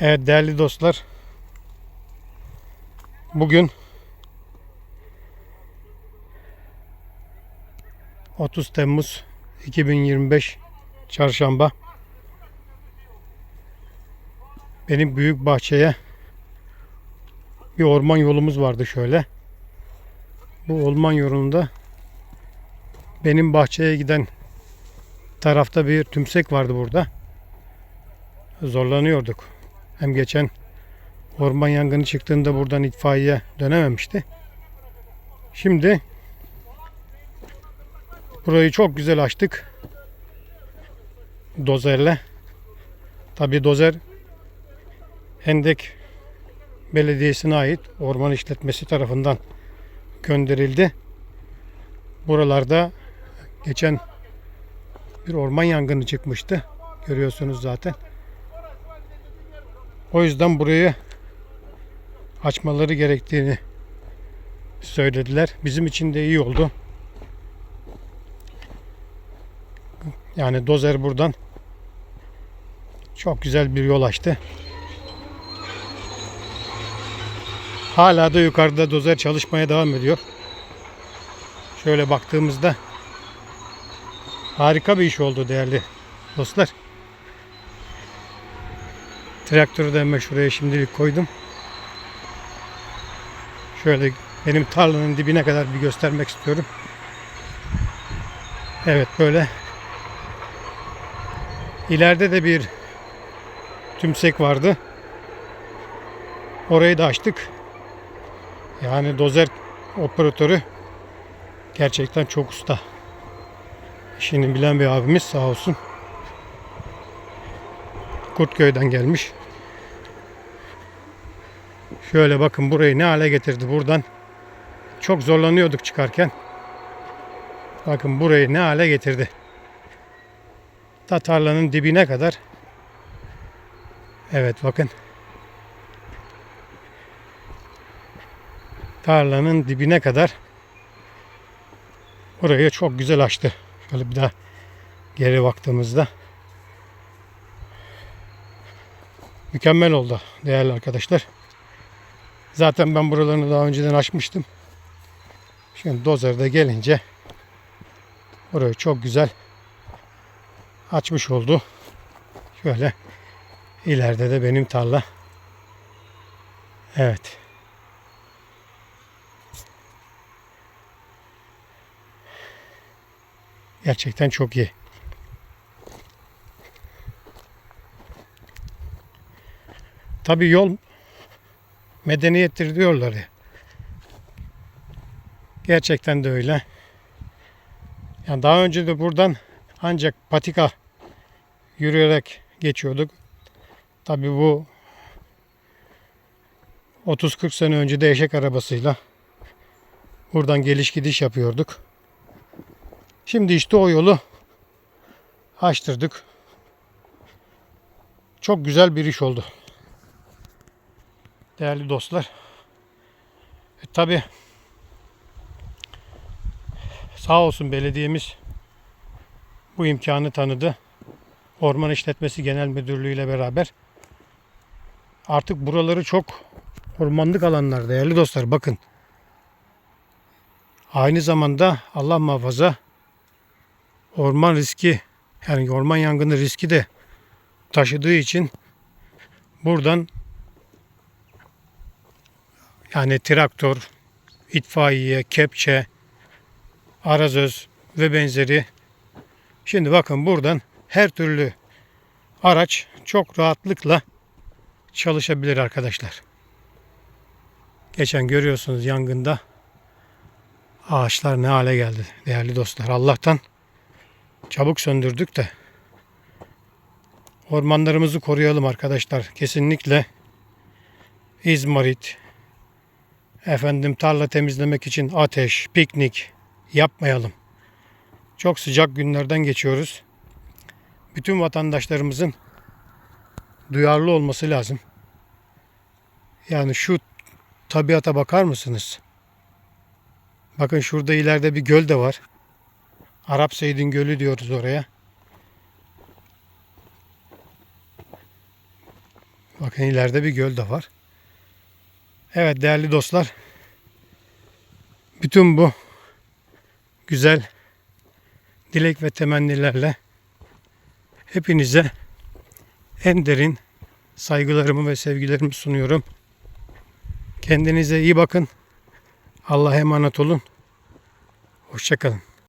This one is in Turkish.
Evet değerli dostlar. Bugün 30 Temmuz 2025 Çarşamba. Benim büyük bahçeye bir orman yolumuz vardı şöyle. Bu orman yolunda benim bahçeye giden tarafta bir tümsek vardı burada. Zorlanıyorduk. Hem geçen orman yangını çıktığında buradan itfaiye dönememişti. Şimdi burayı çok güzel açtık. Dozerle. Tabi dozer Hendek Belediyesi'ne ait orman işletmesi tarafından gönderildi. Buralarda geçen bir orman yangını çıkmıştı. Görüyorsunuz zaten. O yüzden burayı açmaları gerektiğini söylediler. Bizim için de iyi oldu. Yani dozer buradan çok güzel bir yol açtı. Hala da yukarıda dozer çalışmaya devam ediyor. Şöyle baktığımızda harika bir iş oldu değerli dostlar. Traktörü de hemen şuraya şimdilik koydum. Şöyle benim tarlanın dibine kadar bir göstermek istiyorum. Evet böyle. İleride de bir tümsek vardı. Orayı da açtık. Yani dozer operatörü gerçekten çok usta. İşini bilen bir abimiz sağ olsun. Kurtköy'den gelmiş. Şöyle bakın burayı ne hale getirdi buradan. Çok zorlanıyorduk çıkarken. Bakın burayı ne hale getirdi. Ta tarlanın dibine kadar. Evet bakın. Tarlanın dibine kadar. Burayı çok güzel açtı. Şöyle bir daha geri baktığımızda. Mükemmel oldu değerli arkadaşlar. Zaten ben buralarını daha önceden açmıştım. Şimdi dozerde gelince burayı çok güzel açmış oldu. Şöyle ileride de benim tarla. Evet. Gerçekten çok iyi. Tabii yol medeniyettir diyorlar ya. Gerçekten de öyle. Yani daha önce de buradan ancak patika yürüyerek geçiyorduk. Tabii bu 30-40 sene önce de eşek arabasıyla buradan geliş gidiş yapıyorduk. Şimdi işte o yolu açtırdık. Çok güzel bir iş oldu. Değerli dostlar. E, Tabi sağ olsun belediyemiz bu imkanı tanıdı. Orman İşletmesi Genel Müdürlüğü ile beraber artık buraları çok ormanlık alanlar değerli dostlar bakın. Aynı zamanda Allah muhafaza orman riski yani orman yangını riski de taşıdığı için buradan yani traktör, itfaiye, kepçe, arazöz ve benzeri. Şimdi bakın buradan her türlü araç çok rahatlıkla çalışabilir arkadaşlar. Geçen görüyorsunuz yangında ağaçlar ne hale geldi değerli dostlar. Allah'tan çabuk söndürdük de ormanlarımızı koruyalım arkadaşlar. Kesinlikle İzmarit, efendim tarla temizlemek için ateş, piknik yapmayalım. Çok sıcak günlerden geçiyoruz. Bütün vatandaşlarımızın duyarlı olması lazım. Yani şu tabiata bakar mısınız? Bakın şurada ileride bir göl de var. Arap Seydin Gölü diyoruz oraya. Bakın ileride bir göl de var. Evet değerli dostlar. Bütün bu güzel dilek ve temennilerle hepinize en derin saygılarımı ve sevgilerimi sunuyorum. Kendinize iyi bakın. Allah'a emanet olun. Hoşçakalın.